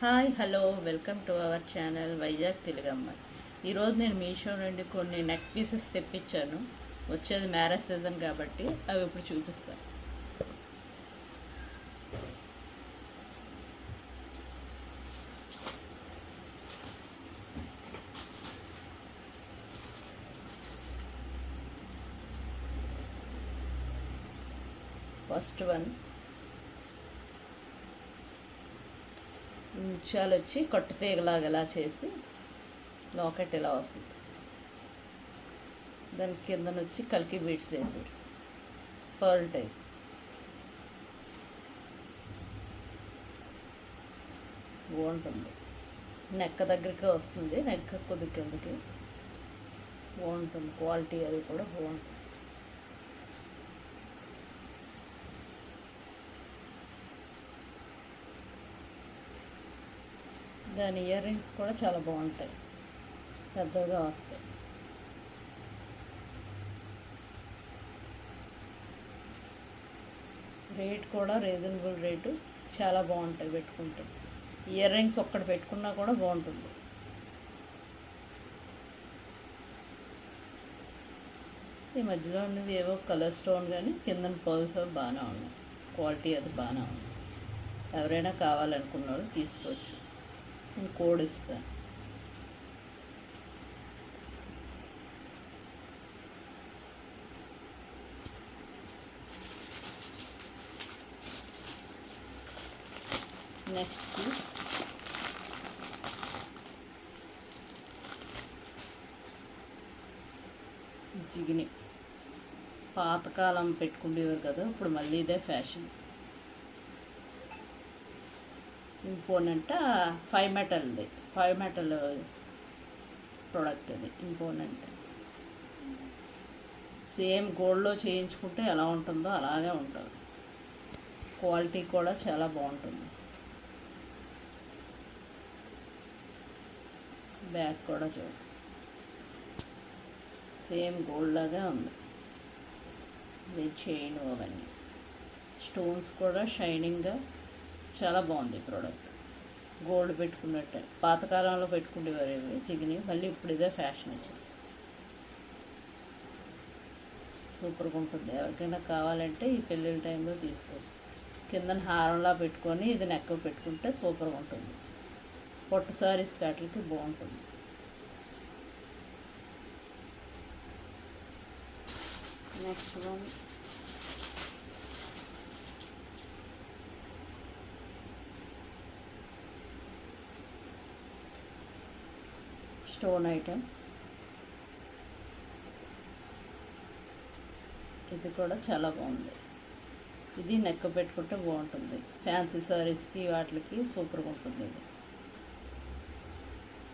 Hi hello welcome to our channel Vizag Telugamma ఈరోజు నేను మీషో నుండి కొన్ని నెక్ పీసెస్ తెప్పించాను. వచ్చేది మ్యారేజ్ సీజన్ కాబట్టి అవి ఇప్పుడు చూపిస్తాను ఫస్ట్ వన్ ముత్యాలు వచ్చి కట్టు తీగలాగా ఇలా చేసి లాకెట్ ఇలా వస్తుంది. దాని కిందన వచ్చి కల్కి బీట్స్ వేసారు పర్ల్ టైప్. బాగుంటుంది. నెక్క దగ్గరికి వస్తుంది. నెక్క కొద్ది కిందకి. బాగుంటుంది. క్వాలిటీ అది కూడా బాగుంటుంది. దాని ఇయర్ రింగ్స్ కూడా చాలా బాగుంటాయి. పెద్దగా వస్తాయి. రేట్ కూడా రీజనబుల్ రేటు చాలా బాగుంటాయి పెట్టుకుంటే. ఇయర్ రింగ్స్ ఒక్కటి పెట్టుకున్నా కూడా బాగుంటుంది. ఈ మధ్యలో ఉన్నవి ఏవో కలర్ స్టోన్ కానీ కింద పర్ల్స్ బాగానే ఉన్నాయి. క్వాలిటీ అది బాగానే ఉంది. ఎవరైనా కావాలనుకున్న వాళ్ళు తీసుకోవచ్చు. నేను కోడ్ ఇస్తాను నెక్స్ట్ జిగిని. పాతకాలం పెట్టుకునేవారు కదా ఇప్పుడు మళ్ళీ ఇదే ఫ్యాషన్. ఇంపోనెంట్ ఫైవ్ మెటల్ది. ఫైవ్ మెటల్ ప్రోడక్ట్ అది ఇంపోనెంట్. సేమ్ గోల్డ్లో చేయించుకుంటే ఎలా ఉంటుందో అలాగే ఉంటుంది. క్వాలిటీ కూడా చాలా బాగుంటుంది. బ్యాక్ కూడా చూడు. సేమ్ గోల్డ్ లాగా ఉంది. ఇది చైన్ అవన్నీ. స్టోన్స్ కూడా షైనింగ్గా చాలా బాగుంది ప్రోడక్ట్ గోల్డ్ పెట్టుకున్నట్టే. పాతకాలంలో పెట్టుకునేవారు ఇవి మళ్ళీ ఇప్పుడు ఇదే ఫ్యాషన్ వచ్చింది సూపర్గా ఉంటుంది ఎవరికైనా కావాలంటే ఈ పెళ్ళిళ్ళ టైంలో తీసుకోవచ్చు. కింద హారంలా పెట్టుకొని ఇది నెక్క పెట్టుకుంటే సూపర్గా ఉంటుంది పొట్టు సారీస్ వాటికి బాగుంటుంది. నెక్స్ట్ వన్ స్టోన్ ఐటెం ఇది కూడా చాలా బాగుంది. ఇది నెక్క పెట్టుకుంటే బాగుంటుంది. ఫ్యాన్సీ సారీస్కి వాటికి సూపర్గా ఉంటుంది ఇది.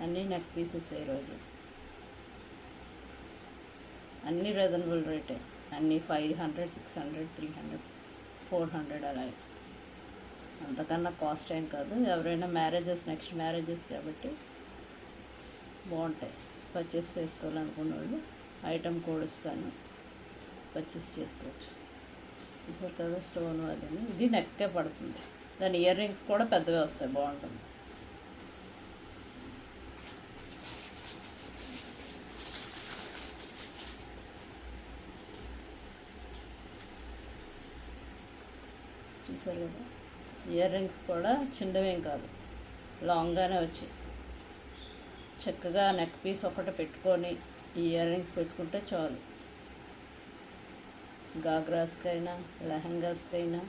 అన్నీ నెక్ పీసెస్ ఈరోజు అన్నీ రీజనబుల్ రేటే అన్నీ five hundred six hundred three hundred four hundred అలాగే అంతకన్నా కాస్ట్ ఏం కాదు. ఎవరైనా మ్యారేజెస్ నెక్స్ట్ మ్యారేజెస్ కాబట్టి బాగుంటాయి. పర్చేస్ చేసుకోవాలనుకున్న వాళ్ళు ఐటమ్ కోడ్ ఇస్తాను పర్చేస్ చేసుకోవచ్చు. చూసారు కదా స్టోన్ అది ఇది నెక్కే పడుతుంది. దాని ఇయర్ రింగ్స్ కూడా పెద్దవి వస్తాయి. బాగుంటుంది. చూసారు కదా? ఇయర్ రింగ్స్ కూడా చిన్నవేం కాదు. లాంగ్గానే వచ్చాయి. చక్కగా నెక్ పీస్ ఒకటి పెట్టుకొని ఈ ఇయర్ రింగ్స్ పెట్టుకుంటే చాలు. గాగ్రాస్కైనా లెహంగాస్కైనా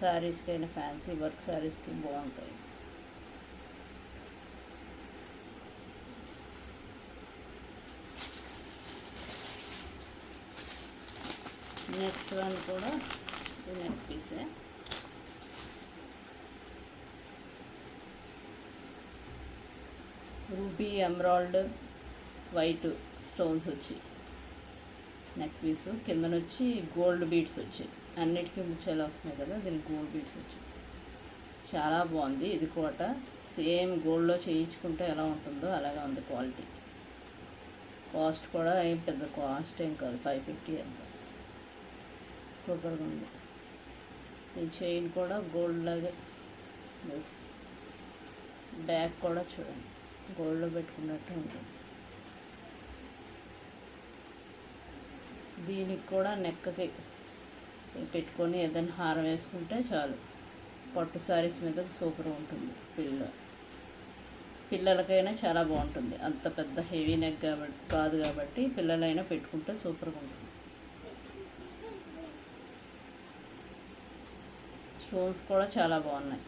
శారీస్కైనా ఫ్యాన్సీ వర్క్ శారీస్కి బాగుంటాయి. నెక్స్ట్ వన్ కూడా నెక్ పీసే రూబీ ఎమరాల్డ్ వైట్ స్టోన్స్ వచ్చి నెక్ పీస్ కిందన వచ్చి గోల్డ్ బీడ్స్ వచ్చాయి అన్నిటికీ ముచ్చేలా వస్తున్నాయి కదా దీనికి గోల్డ్ బీడ్స్ వచ్చాయి చాలా బాగుంది ఇది కోట సేమ్ గోల్డ్లో చేయించుకుంటే ఎలా ఉంటుందో అలాగే ఉంది క్వాలిటీ. కాస్ట్ కూడా ఏం పెద్ద కాస్ట్ ఏం కాదు ఫైవ్ ఫిఫ్టీ ఎంత సూపర్గా ఉంది. ఈ చైన్ కూడా గోల్డ్ లాగే. బ్యాగ్ కూడా చూడండి. గోల్డ్లో పెట్టుకున్నట్టు ఉంటుంది. దీనికి కూడా నెక్కకి పెట్టుకొని ఏదైనా హారం వేసుకుంటే చాలు. పట్టు సారీస్ మీద సూపర్ ఉంటుంది పిల్ల. పిల్లలకైనా చాలా బాగుంటుంది. అంత పెద్ద హెవీ నెక్ కాబట్టి కాదు కాబట్టి పిల్లలైనా పెట్టుకుంటే సూపర్గా ఉంటుంది. స్టోన్స్ కూడా చాలా బాగున్నాయి.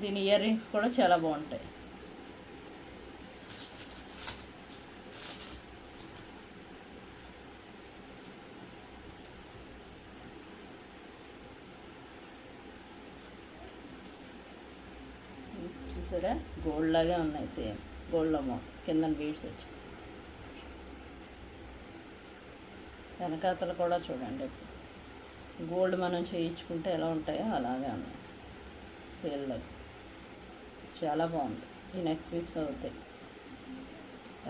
దీని ఇయర్ రింగ్స్ కూడా చాలా బాగుంటాయి. చూసారా? గోల్డ్ లాగే ఉన్నాయి సేమ్. గోల్డ్ అమౌంట్ కింద బీడ్స్ వచ్చి వెనకాతలు కూడా చూడండి. గోల్డ్ మనం చేయించుకుంటే ఎలా ఉంటాయో అలాగే ఉన్నాయి. సేల్లో చాలా బాగుంది. ఈ నెక్ పీస్ అవుతాయి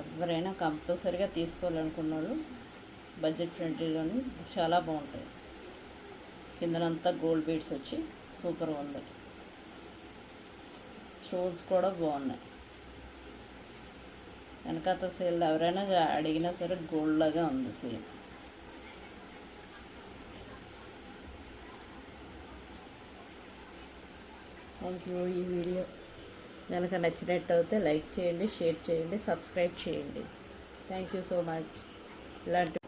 ఎవరైనా కంపల్సరీగా తీసుకోవాలనుకున్న వాళ్ళు బడ్జెట్ ఫ్రెండ్లీలోని చాలా బాగుంటాయి. కిందనంతా గోల్డ్ బీడ్స్ వచ్చి సూపర్గా ఉంది. స్టోన్స్ కూడా బాగున్నాయి. వెనకాత సేల్ ఎవరైనా అడిగినా సరే గోల్డ్ లాగా ఉంది సేమ్ థ్యాంక్ యూ ఈ వీడియో కనుక నచ్చినట్టు అయితే లైక్ చేయండి షేర్ చేయండి సబ్స్క్రైబ్ చేయండి. థ్యాంక్ యూ సో మచ్ ఇలాంటి